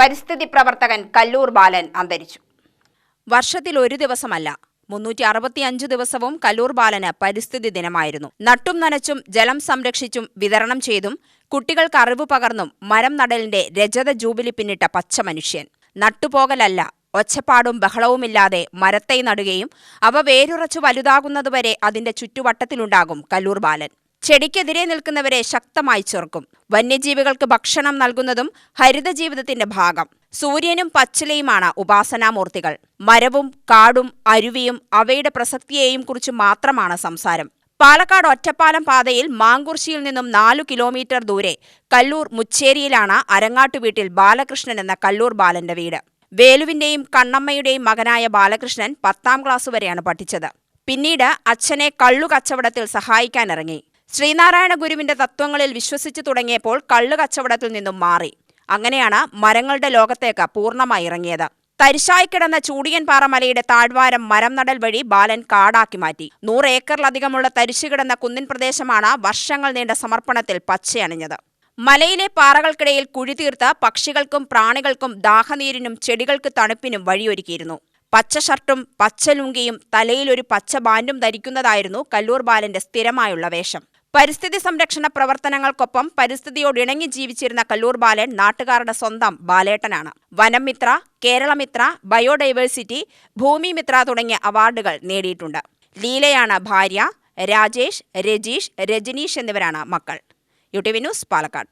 പരിസ്ഥിതി പ്രവർത്തകൻ കല്ലൂർ ബാലൻ അന്തരിച്ചു. വർഷത്തിൽ ഒരു ദിവസമല്ല മുന്നൂറ്റി അറുപത്തിയഞ്ച് ദിവസവും കല്ലൂർ ബാലന് പരിസ്ഥിതി ദിനമായിരുന്നു. നട്ടും നനച്ചും ജലം സംരക്ഷിച്ചും വിതരണം ചെയ്തും കുട്ടികൾക്ക് അറിവ് പകർന്നും മരം നടലിന്റെ രജത ജൂബിലി പിന്നിട്ട പച്ച മനുഷ്യൻ. നട്ടുപോകലല്ല ഒച്ചപ്പാടും ബഹളവുമില്ലാതെ മരത്തൈ നടുകയും അവ വേരുറച്ചു വലുതാകുന്നതുവരെ അതിന്റെ ചുറ്റുവട്ടത്തിലുണ്ടാകും കല്ലൂർ ബാലൻ. ചെടിക്കെതിരെ നിൽക്കുന്നവരെ ശക്തമായി ചെറുക്കും. വന്യജീവികൾക്ക് ഭക്ഷണം നൽകുന്നതും ഹരിത ജീവിതത്തിന്റെ ഭാഗം. സൂര്യനും പച്ചിലയുമാണ് ഉപാസനാമൂർത്തികൾ. മരവും കാടും അരുവിയും അവയുടെ പ്രസക്തിയെയും കുറിച്ച് മാത്രമാണ് സംസാരം. പാലക്കാട് ഒറ്റപ്പാലം പാതയിൽ മാങ്കുർശിയിൽ നിന്നും നാലു കിലോമീറ്റർ ദൂരെ കല്ലൂർ മുച്ചേരിയിലാണ് അരങ്ങാട്ടു വീട്ടിൽ ബാലകൃഷ്ണൻ എന്ന കല്ലൂർ ബാലന്റെ വീട്. വേലുവിന്റെയും കണ്ണമ്മയുടെയും മകനായ ബാലകൃഷ്ണൻ പത്താം ക്ലാസ് വരെയാണ് പഠിച്ചത്. പിന്നീട് അച്ഛനെ കള്ളു കച്ചവടത്തിൽ സഹായിക്കാനിറങ്ങി. ശ്രീനാരായണ ഗുരുവിന്റെ തത്വങ്ങളിൽ വിശ്വസിച്ചു തുടങ്ങിയപ്പോൾ കള്ളു കച്ചവടത്തിൽ നിന്നും മാറി. അങ്ങനെയാണ് മരങ്ങളുടെ ലോകത്തേക്ക് പൂർണമായി ഇറങ്ങിയത്. തരിശായി കിടന്ന ചൂടിയൻ പാറമലയുടെ താഴ്വാരം മരം നടൽ വഴി ബാലൻ കാടാക്കി മാറ്റി. നൂറ് ഏക്കറിലധികമുള്ള തരിശു കിടന്ന കുന്നിൻ പ്രദേശമാണ് വർഷങ്ങൾ നീണ്ട സമർപ്പണത്തിൽ പച്ചയണിഞ്ഞത്. മലയിലെ പാറകൾക്കിടയിൽ കുഴി തീർത്ത് പക്ഷികൾക്കും പ്രാണികൾക്കും ദാഹനീരിനും ചെടികൾക്ക് തണുപ്പിനും വഴിയൊരുക്കിയിരുന്നു. പച്ച ഷർട്ടും പച്ച ലുങ്കിയും തലയിലൊരു പച്ച ബാൻഡും ധരിക്കുന്നതായിരുന്നു കല്ലൂർ ബാലന്റെ സ്ഥിരമായുള്ള വേഷം. പരിസ്ഥിതി സംരക്ഷണ പ്രവർത്തനങ്ങൾക്കൊപ്പം പരിസ്ഥിതിയോട് ഇണങ്ങി ജീവിച്ചിരുന്ന കല്ലൂർ ബാലൻ നാട്ടുകാരുടെ സ്വന്തം ബാലേട്ടനാണ്. വനംമിത്ര കേരളമിത്ര ബയോഡൈവേഴ്സിറ്റി ഭൂമി മിത്ര തുടങ്ങിയ അവാർഡുകൾ നേടിയിട്ടുണ്ട്. ലീലയാണ് ഭാര്യ രാജേഷ് രജീഷ് രജനീഷ് എന്നിവരാണ് മക്കൾ. U T V news Palakkad.